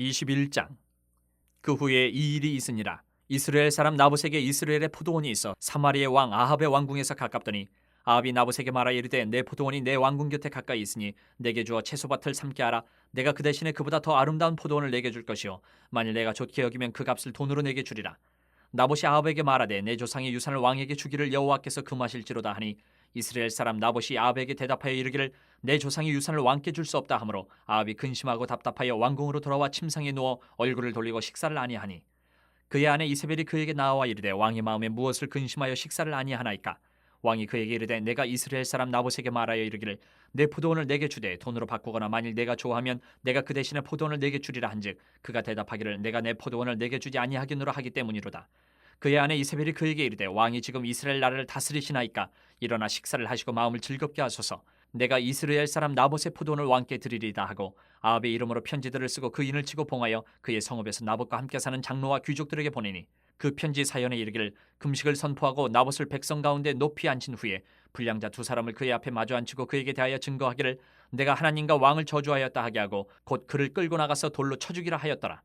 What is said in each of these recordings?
21장. 그 후에 이 일이 있으니라. 이스라엘 사람 나봇에게 이스라엘의 포도원이 있어 사마리의 왕 아합의 왕궁에서 가깝더니 아합이 나봇에게 말하 이르되 내 포도원이 내 왕궁 곁에 가까이 있으니 내게 주어 채소밭을 삼게 하라. 내가 그 대신에 그보다 더 아름다운 포도원을 내게 줄 것이요. 만일 내가 좋게 여기면 그 값을 돈으로 내게 주리라. 나봇이 아합에게 말하되 내 조상의 유산을 왕에게 주기를 여호와께서 금하실지로다 하니 이스라엘 사람 나봇이 아합에게 대답하여 이르기를 내 조상의 유산을 왕께 줄 수 없다 하므로 아합이 근심하고 답답하여 왕궁으로 돌아와 침상에 누워 얼굴을 돌리고 식사를 아니하니 그의 아내 이세벨이 그에게 나와 이르되 왕의 마음에 무엇을 근심하여 식사를 아니하나이까? 왕이 그에게 이르되 내가 이스라엘 사람 나봇에게 말하여 이르기를 내 포도원을 내게 주되 돈으로 바꾸거나 만일 내가 좋아하면 내가 그 대신에 포도원을 내게 주리라 한즉 그가 대답하기를 내가 내 포도원을 내게 주지 아니하겠노라 하기 때문이로다 그의 아내 이세벨이 그에게 이르되 왕이 지금 이스라엘 나라를 다스리시나이까? 일어나 식사를 하시고 마음을 즐겁게 하소서. 내가 이스라엘 사람 나봇의 포도원을 왕께 드리리다 하고 아합의 이름으로 편지들을 쓰고 그 인을 치고 봉하여 그의 성읍에서 나봇과 함께 사는 장로와 귀족들에게 보내니 그 편지 사연에 이르기를 금식을 선포하고 나봇을 백성 가운데 높이 앉힌 후에 불량자 두 사람을 그의 앞에 마주 앉히고 그에게 대하여 증거하기를 내가 하나님과 왕을 저주하였다 하게 하고 곧 그를 끌고 나가서 돌로 쳐 죽이라 하였더라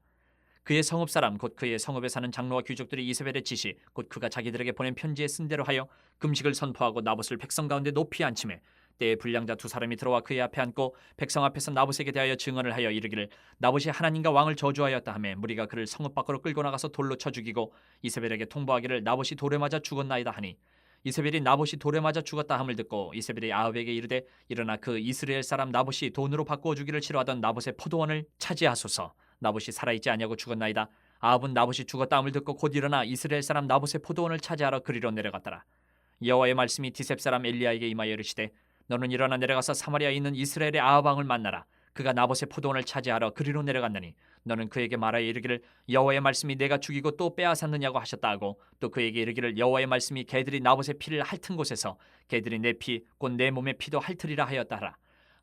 그의 성읍 사람 곧 그의 성읍에 사는 장로와 귀족들이 이세벨의 지시 곧 그가 자기들에게 보낸 편지에 쓴 대로 하여 금식을 선포하고 나봇을 백성 가운데 높이 앉힘에 때에 불량자 두 사람이 들어와 그의 앞에 앉고 백성 앞에서 나봇에게 대하여 증언을 하여 이르기를 나봇이 하나님과 왕을 저주하였다 하며 무리가 그를 성읍 밖으로 끌고 나가서 돌로 쳐 죽이고 이세벨에게 통보하기를 나봇이 돌에 맞아 죽었나이다 하니 이세벨이 나봇이 돌에 맞아 죽었다 함을 듣고 이세벨이 아합에게 이르되 일어나 그 이스라엘 사람 나봇이 돈으로 바꾸어 주기를 싫어하던 나봇의 포도원을 차지하소서 나봇이 살아있지 아니하고 죽었나이다. 아합은 나봇이 죽었다 함을 듣고 곧 일어나 이스라엘 사람 나봇의 포도원을 차지하러 그리로 내려갔더라. 여호와의 말씀이 디셉 사람 엘리야에게 임하여 이르시되 너는 일어나 내려가서 사마리아에 있는 이스라엘의 아합 왕을 만나라. 그가 나봇의 포도원을 차지하러 그리로 내려갔느니 너는 그에게 말하여 이르기를 여호와의 말씀이 내가 죽이고 또 빼앗았느냐고 하셨다 하고 또 그에게 이르기를 여호와의 말씀이 개들이 나봇의 피를 핥은 곳에서 개들이 내 피 곧 내 몸의 피도 핥으리라 하였다 하라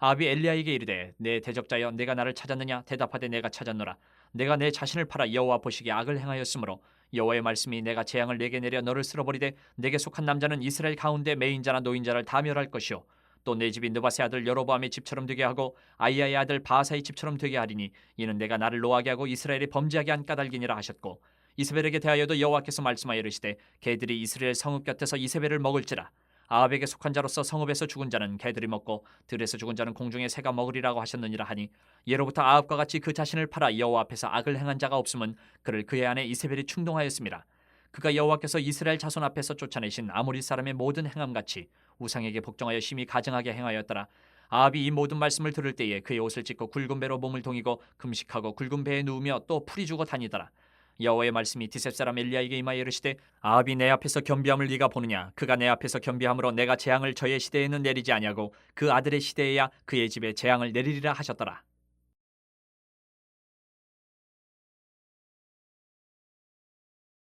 아합이 엘리야에게 이르되 내 대적자여 내가 나를 찾았느냐? 대답하되 내가 찾았노라. 내가 내 자신을 팔아 여호와 보시기에 악을 행하였으므로 여호와의 말씀이 내가 재앙을 내게 내려 너를 쓸어버리되 내게 속한 남자는 이스라엘 가운데 매인자나 노인자를 다 멸할 것이요. 또 내 집이 느바세 아들 여로보암의 집처럼 되게 하고 아이야의 아들 바사의 집처럼 되게 하리니 이는 내가 나를 노하게 하고 이스라엘이 범죄하게 한 까닭이니라 하셨고 이스벨에게 대하여도 여호와께서 말씀하여 이르시되 개들이 이스라엘 성읍 곁에서 이스벨을 먹을지라 아합에게 속한 자로서 성읍에서 죽은 자는 개들이 먹고 들에서 죽은 자는 공중의 새가 먹으리라고 하셨느니라 하니 예로부터 아합과 같이 그 자신을 팔아 여호와 앞에서 악을 행한 자가 없음은 그를 그의 아내 이세벨이 충동하였습니다. 그가 여호와께서 이스라엘 자손 앞에서 쫓아내신 아모리 사람의 모든 행함같이 우상에게 복종하여 심히 가증하게 행하였더라. 아합이 이 모든 말씀을 들을 때에 그의 옷을 찢고 굵은 배로 몸을 동이고 금식하고 굵은 배에 누우며 또 풀이 주고 다니더라. 여호와의 말씀이 디셉 사람 엘리야에게 임하여 이르시되 아합이 내 앞에서 겸비함을 네가 보느냐? 그가 내 앞에서 겸비함으로 내가 재앙을 저의 시대에는 내리지 아니하고 그 아들의 시대에야 그의 집에 재앙을 내리리라 하셨더라